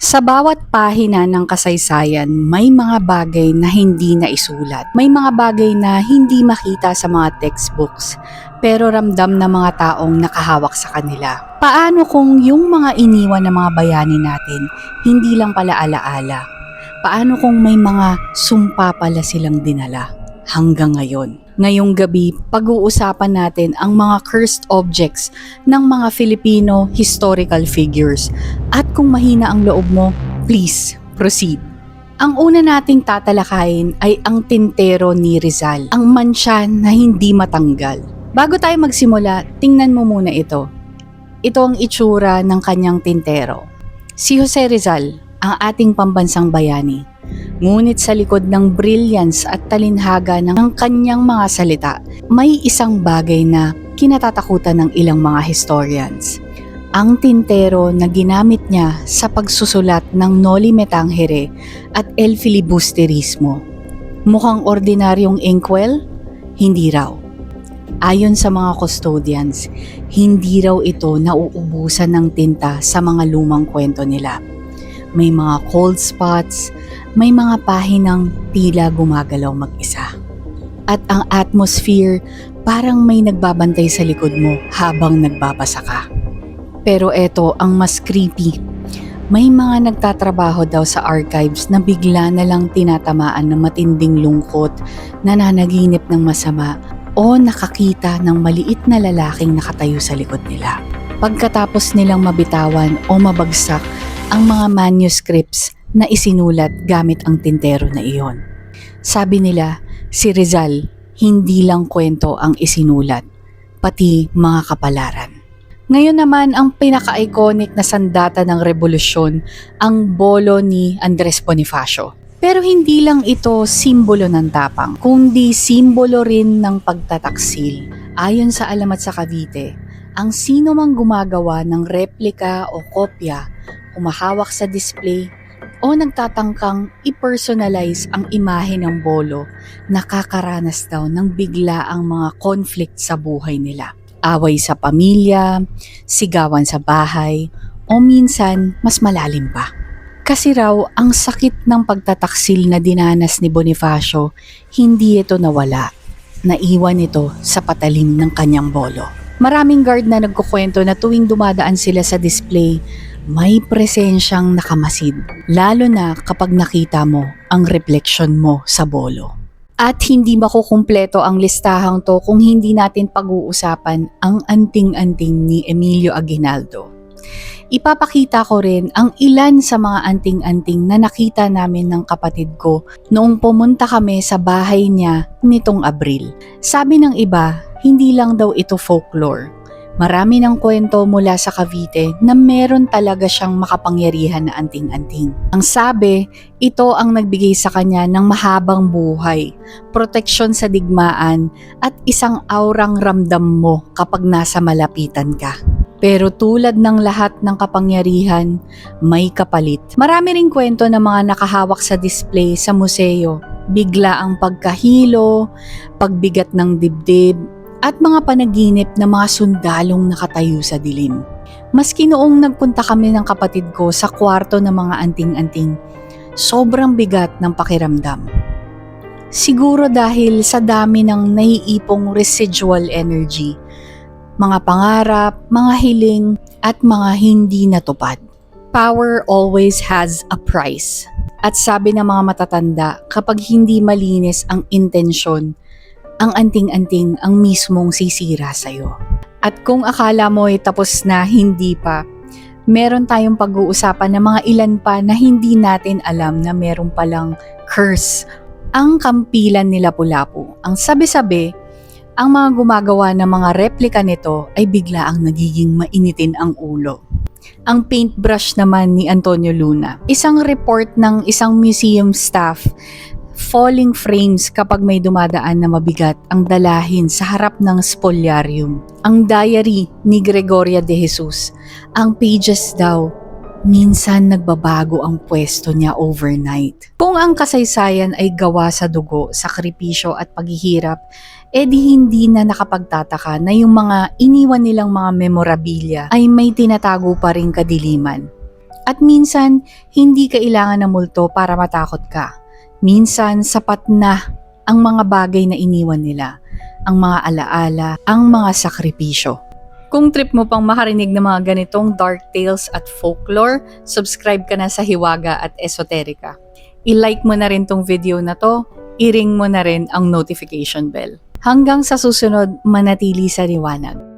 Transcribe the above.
Sa bawat pahina ng kasaysayan, may mga bagay na hindi naisulat. May mga bagay na hindi makita sa mga textbooks, pero ramdam ng mga taong nakahawak sa kanila. Paano kung yung mga iniwan ng mga bayani natin, hindi lang pala alaala? Paano kung may mga sumpa pala silang dinala hanggang ngayon? Ngayong gabi, pag-uusapan natin ang mga cursed objects ng mga Filipino historical figures. At kung mahina ang loob mo, please proceed. Ang una nating tatalakayin ay ang tintero ni Rizal, ang mansya na hindi matanggal. Bago tayo magsimula, tingnan mo muna ito. Ito ang itsura ng kanyang tintero. Si Jose Rizal, ang ating pambansang bayani. Ngunit sa likod ng brilliance at talinhaga ng kanyang mga salita, may isang bagay na kinatatakutan ng ilang mga historians. Ang tintero na ginamit niya sa pagsusulat ng Noli Me Tangere at El Filibusterismo. Mukhang ordinaryong inkwell? Hindi raw. Ayon sa mga custodians, hindi raw ito nauubusan ng tinta sa mga lumang kwento nila. May mga cold spots, may mga pahinang tila gumagalaw mag-isa. At ang atmosphere parang may nagbabantay sa likod mo habang nagbabasa ka. Pero eto ang mas creepy. May mga nagtatrabaho daw sa archives na bigla na lang tinatamaan ng matinding lungkot, nananaginip ng masama o nakakita ng maliit na lalaking nakatayo sa likod nila. Pagkatapos nilang mabitawan o mabagsak ang mga manuscripts na isinulat gamit ang tintero na iyon. Sabi nila, si Rizal, hindi lang kwento ang isinulat, pati mga kapalaran. Ngayon naman ang pinaka-iconic na sandata ng revolusyon, ang bolo ni Andres Bonifacio. Pero hindi lang ito simbolo ng tapang, kundi simbolo rin ng pagtataksil. Ayon sa alamat sa Cavite, ang sino mang gumagawa ng replika o kopya, humahawak sa display, o nagtatangkang i-personalize ang imahe ng bolo, nakakaranas daw ng bigla ang mga conflict sa buhay nila. Away sa pamilya, sigawan sa bahay, o minsan mas malalim pa. Kasi raw ang sakit ng pagtataksil na dinanas ni Bonifacio, hindi ito nawala. Naiwan ito sa patalim ng kanyang bolo. Maraming guard na nagkukwento na tuwing dumadaan sila sa display, may presensyang nakamasid. Lalo na kapag nakita mo ang refleksyon mo sa bolo. At hindi makukumpleto ang listahang to kung hindi natin pag-uusapan ang anting-anting ni Emilio Aguinaldo. Ipapakita ko rin ang ilan sa mga anting-anting na nakita namin ng kapatid ko noong pumunta kami sa bahay niya nitong Abril. Sabi ng iba, hindi lang daw ito folklore. Marami ng kwento mula sa Cavite na meron talaga siyang makapangyarihan na anting-anting. Ang sabi, ito ang nagbigay sa kanya ng mahabang buhay, proteksyon sa digmaan at isang aurang ramdam mo kapag nasa malapitan ka. Pero tulad ng lahat ng kapangyarihan, may kapalit. Marami ring kwento ng mga nakahawak sa display sa museo. Bigla ang pagkahilo, pagbigat ng dibdib, at mga panaginip na mga sundalong nakatayo sa dilim. Maski noong nagpunta kami ng kapatid ko sa kwarto ng mga anting-anting, sobrang bigat ng pakiramdam. Siguro dahil sa dami ng naiipong residual energy, mga pangarap, mga hiling, at mga hindi natupad. Power always has a price. At sabi ng mga matatanda, kapag hindi malinis ang intensyon, ang anting-anting ang mismong sisira sa'yo. At kung akala mo ay tapos na, hindi pa. Meron tayong pag-uusapan ng mga ilan pa na hindi natin alam na meron palang curse. Ang kampilan ni Lapu-Lapu. Ang sabi-sabi, ang mga gumagawa ng mga replika nito ay bigla ang nagiging mainitin ang ulo. Ang paintbrush naman ni Antonio Luna. Isang report ng isang museum staff falling frames kapag may dumadaan na mabigat ang dalahin sa harap ng spolyarium. Ang diary ni Gregoria de Jesus, ang pages daw, minsan nagbabago ang pwesto niya overnight. Kung ang kasaysayan ay gawa sa dugo, sakripisyo at paghihirap, edi hindi na nakapagtataka na yung mga iniwan nilang mga memorabilia ay may tinatago pa ring kadiliman. At minsan, hindi kailangan ng multo para matakot ka. Minsan, sapat na ang mga bagay na iniwan nila, ang mga alaala, ang mga sakripisyo. Kung trip mo pang makarinig ng mga ganitong dark tales at folklore, subscribe ka na sa Hiwaga at Esoterica. I-like mo na rin tong video na to, i-ring mo na rin ang notification bell. Hanggang sa susunod, manatili sa liwanag.